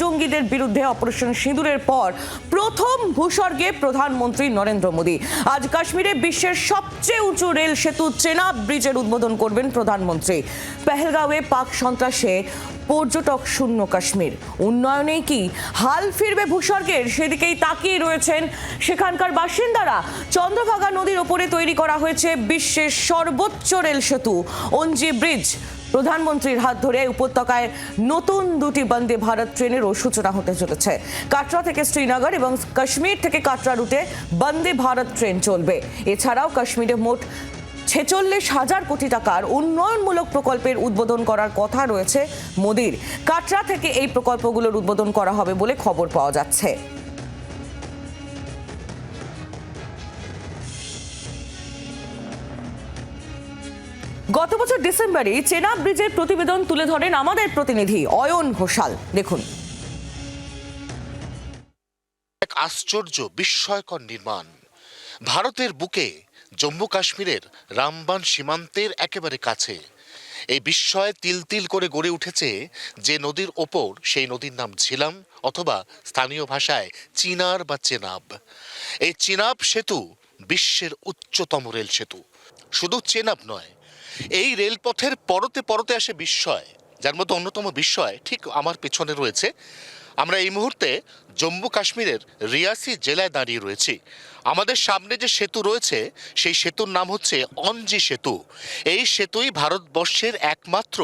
জঙ্গিদের বিরুদ্ধে অপারেশন সিঁদুরের পর প্রথম ভূস্বর্গে প্রধানমন্ত্রী নরেন্দ্র মোদী। আজ কাশ্মীরে বিশ্বের সবচেয়ে উঁচু রেল সেতু চেনাব ব্রিজের উদ্বোধন করবেন প্রধানমন্ত্রী। পেহেলগাঁওয়ে পাক সন্ত্রাসে পর্যটক শূন্য কাশ্মীর। উন্নয়নে কি হাল ফিরবে ভূস্বর্গের সেদিকেই তাকিয়ে রয়েছেন সেখানকার বাসিন্দারা। চন্দ্রভাগা নদীর ওপরে তৈরি করা হয়েছে বিশ্বের সর্বোচ্চ রেল সেতু, অঞ্জি ব্রিজ। প্রধানমন্ত্রীর হাত ধরে উপত্যকায় নতুন দুটি বন্দে ভারত ট্রেনেরও সূচনা হতে চলেছে। কাটরা থেকে শ্রীনগর এবং কাশ্মীর থেকে কাটরা রুটে বন্দে ভারত ট্রেন চলবে। এছাড়াও কাশ্মীরে মোট ছেচল্লিশ হাজার কোটি টাকার উন্নয়নমূলক প্রকল্পের উদ্বোধন করার কথা রয়েছে মোদির। কাটরা থেকে এই প্রকল্পগুলোর উদ্বোধন করা হবে বলে খবর পাওয়া যাচ্ছে। গত বছর ডিসেম্বরে চেনাব ব্রিজের প্রতিবেদন তুলে ধরেন আমাদের প্রতিনিধি অয়ন ঘোষাল। দেখুন। এক আশ্চর্য, বিস্ময়কর নির্মাণ। ভারতের বুকে জম্মু কাশ্মীরের রামবান সীমান্তের একেবারে কাছে। এই বিস্ময়ে তিল তিল করে গড়ে উঠেছে যে নদীর ওপর সেই নদীর নাম ঝিলাম অথবা স্থানীয় ভাষায় চিনার বা চেনাব। এই চিনাব সেতু বিশ্বের উচ্চতম রেল সেতু। শুধু চেনাব নয় এই রেলপথের পরতে পরতে আসে বিস্ময় যার মধ্যে অন্যতম বিস্ময় ঠিক আমার পেছনে রয়েছে। আমরা এই মুহূর্তে জম্মু কাশ্মীরের রিয়াসি জেলায় দাঁড়িয়ে রয়েছি। আমাদের সামনে যে সেতু রয়েছে, সেই সেতুর নাম হচ্ছে অঞ্জি সেতু। এই সেতুই ভারতবর্ষের একমাত্র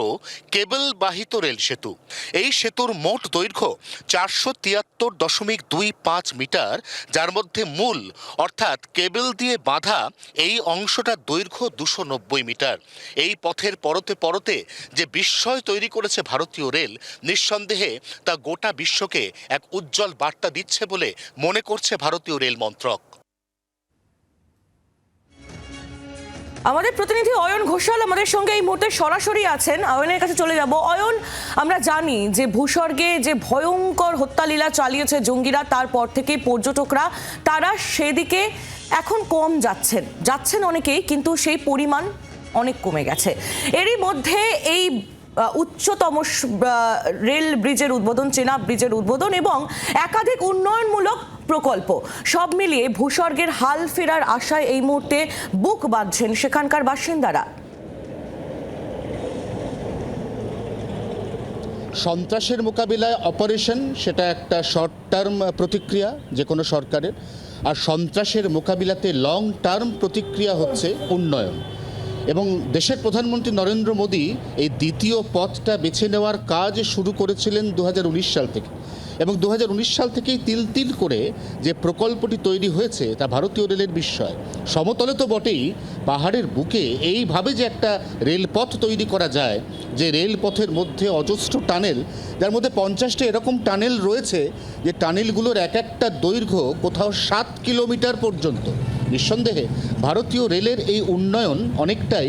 কেবল বাহিত রেল সেতু। এই সেতুর মোট দৈর্ঘ্য চারশো তিয়াত্তর দশমিক দুই পাঁচ মিটার, যার মধ্যে মূল, অর্থাৎ কেবল দিয়ে বাঁধা এই অংশটার দৈর্ঘ্য দুশো নব্বই মিটার। এই পথের পরতে পরতে যে বিস্ময় তৈরি করেছে ভারতীয় রেল, নিঃসন্দেহে তা গোটা বিশ্বকে এক উজ্জ্বল বার্তা দিচ্ছে বলে মনে করছে ভারতীয় রেল মন্ত্রক। আমাদের প্রতিনিধি অয়ন ঘোষাল আমাদের সঙ্গে এই মুহূর্তে সরাসরি আছেন। অয়নের কাছে চলে যাব। অয়ন, আমরা জানি যে ভূস্বর্গে যে ভয়ঙ্কর হত্যালীলা চালিয়েছে জঙ্গিরা, তারপর থেকে পর্যটকরা, তারা সেদিকে এখন কম যাচ্ছেন। যাচ্ছেন অনেকেই, কিন্তু সেই পরিমাণ অনেক কমে গেছে। এরই মধ্যে এই উচ্চতম রেল ব্রিজের উদ্বোধন, চেনা ব্রিজের উদ্বোধন এবং একাধিক উন্নয়নমূলক প্রকল্প। সব মিলিয়ে ভূস্বর্গের হাল ফেরার আশায় এই মুহূর্তে বুক বাঁধছেন সেখানকার বাসিন্দারা। সন্ত্রাসের মোকাবিলায় অপারেশন, সেটা একটা শর্ট টার্ম প্রতিক্রিয়া যে কোনো সরকারের। আর সন্ত্রাসের মোকাবিলাতে লং টার্ম প্রতিক্রিয়া হচ্ছে উন্নয়ন। এবং দেশের প্রধানমন্ত্রী নরেন্দ্র মোদী এই দ্বিতীয় পথটা বেছে নেওয়ার কাজ শুরু করেছিলেন দু হাজার উনিশ সাল থেকে। এবং দু হাজার উনিশ সাল থেকেই তিল তিল করে যে প্রকল্পটি তৈরি হয়েছে তা ভারতীয় রেলের বিস্ময়। সমতলে তো বটেই, পাহাড়ের বুকে এইভাবে যে একটা রেলপথ তৈরি করা যায়, যে রেলপথের মধ্যে অজস্র টানেল, যার মধ্যে পঞ্চাশটা এরকম টানেল রয়েছে, যে টানেলগুলোর এক একটা দৈর্ঘ্য কোথাও সাত কিলোমিটার পর্যন্ত। নিঃসন্দেহে ভারতীয় রেলের এই উন্নয়ন অনেকটাই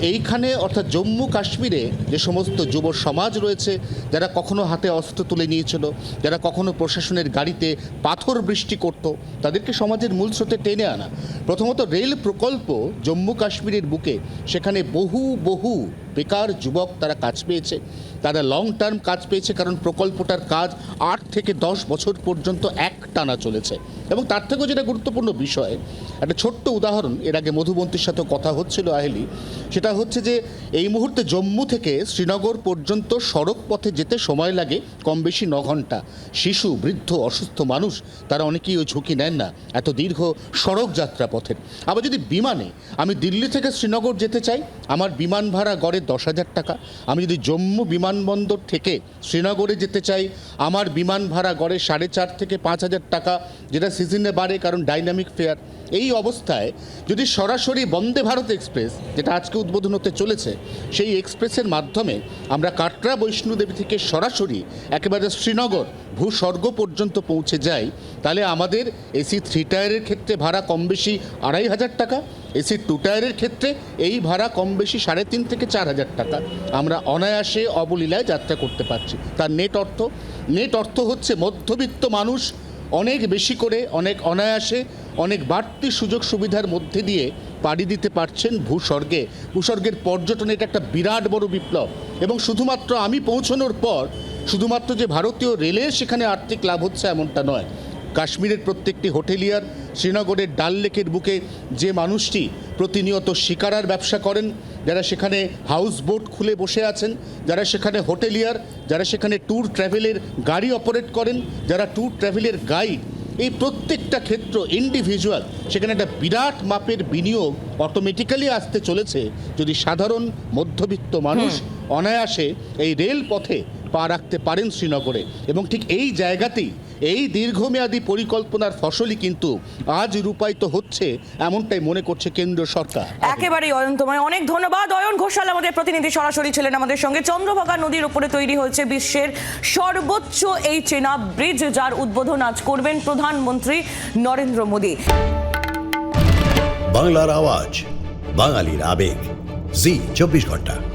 এইখানে অর্থাৎ জম্মু কাশ্মীরে যে সমস্ত যুব সমাজ রয়েছে, যারা কখনো হাতে অস্ত্র তুলে নিয়েছিল, যারা কখনো প্রশাসনের গাড়িতে পাথর বৃষ্টি করত, তাদেরকে সমাজের মূল স্রোতে টেনে আনা। প্রথমত রেল প্রকল্প জম্মু কাশ্মীরের বুকে, সেখানে বহু বহু বেকার যুবক তারা কাজ পেয়েছে। তারা লং টার্ম কাজ পেয়েছে কারণ প্রকল্পটার কাজ আট থেকে দশ বছর পর্যন্ত এক টানা চলেছে। এবং তার থেকেও যেটা গুরুত্বপূর্ণ বিষয়, একটা ছোট্ট উদাহরণ, এর আগে মধুবন্তীর সাথে কথা হচ্ছিল আহেলি, সেটা হচ্ছে যে এই মুহূর্তে জম্মু থেকে শ্রীনগর পর্যন্ত সড়ক পথে যেতে সময় লাগে কম বেশি ন ঘণ্টা। শিশু, বৃদ্ধ, অসুস্থ মানুষ, তারা অনেকেই ওই ঝুঁকি নেন না, এত দীর্ঘ সড়ক যাত্রা পথের। আবার যদি বিমানে আমি দিল্লি থেকে শ্রীনগর যেতে চাই, আমার বিমান ভাড়া গড়ে দশ হাজার টাকা। আমি যদি জম্মু বিমানবন্দর থেকে শ্রীনগরে যেতে চাই, আমার বিমান ভাড়া গড়ে সাড়ে চার থেকে পাঁচ হাজার টাকা, যেটা সিজনে বাড়ে কারণ ডাইনামিক ফেয়ার। এই অবস্থায় যদি সরাসরি বন্দে ভারত এক্সপ্রেস, যেটা আজকে উদ্বোধন হতে চলেছে, সেই এক্সপ্রেসের মাধ্যমে আমরা কাটরা বৈষ্ণোদেবী থেকে সরাসরি একেবারে শ্রীনগর ভূস্বর্গ পর্যন্ত পৌঁছে যাই। তাহলে আমাদের এসি থ্রি টায়ারের ক্ষেত্রে ভাড়া কম বেশি আড়াই হাজার টাকা, এসি টু টায়ারের ক্ষেত্রে এই ভাড়া কম বেশি সাড়ে তিন থেকে চার হাজার টাকা। আমরা অনায়াসে অবলীলায় যাত্রা করতে পারছি। তার নেট অর্থ নেট অর্থ হচ্ছে মধ্যবিত্ত মানুষ অনেক বেশি করে, অনেক অনায়াসে, অনেক বাড়তি সুযোগ সুবিধার মধ্যে দিয়ে পাড়ি দিতে পারছেন ভূস্বর্গে। ভূস্বর্গের পর্যটনে এটা একটা বিরাট বড় বিপ্লব এবং শুধুমাত্র আমি পৌঁছানোর পর, শুধুমাত্র যে ভারতীয় রেলের সেখানে আর্থিক লাভ হচ্ছে এমনটা নয়। কাশ্মীরের প্রত্যেকটি হোটেলিয়ার শ্রীনগরের ডাল লেকের বুকে যে মানুষটি প্রতিনিয়ত শিকারার ব্যবসা করেন যারা সেখানে হাউস বোট খুলে বসে আছেন যারা সেখানে হোটেলিয়ার যারা সেখানে ট্যুর ট্রাভেলের গাড়ি অপারেট করেন যারা ট্যুর ট্রাভেলের গাইড এই প্রত্যেকটা ক্ষেত্র ইন্ডিভিজুয়াল সেখানে একটা বিরাট মাপের বিনিয়োগ অটোমেটিক্যালি আসতে চলেছে যদি সাধারণ মধ্যবিত্ত মানুষ অনায়াসে এই রেল পথে পা রাখতে পারেন শ্রীনগরে। এবং ঠিক এই জায়গাতেই এই দীর্ঘমেয়াদী পরিকল্পনার ফসলই কিন্তু আজ রূপায়িত হচ্ছে এমনটাই মনে করছে কেন্দ্র সরকার। একেবারেই অয়ন তোমায় অনেক ধন্যবাদ। অয়ন ঘোষাল আমাদের প্রতিনিধি সরাসরি ছিলেন আমাদের সঙ্গে। চন্দ্রভাগা নদীর উপরে তৈরি হয়েছে বিশ্বের সর্বোচ্চ এই চেনা ব্রিজ যার উদ্বোধন আজ করবেন প্রধানমন্ত্রী নরেন্দ্র মোদী। বাংলার আওয়াজ বাঙালির আবেগ। জি চব্বিশ ঘণ্টা।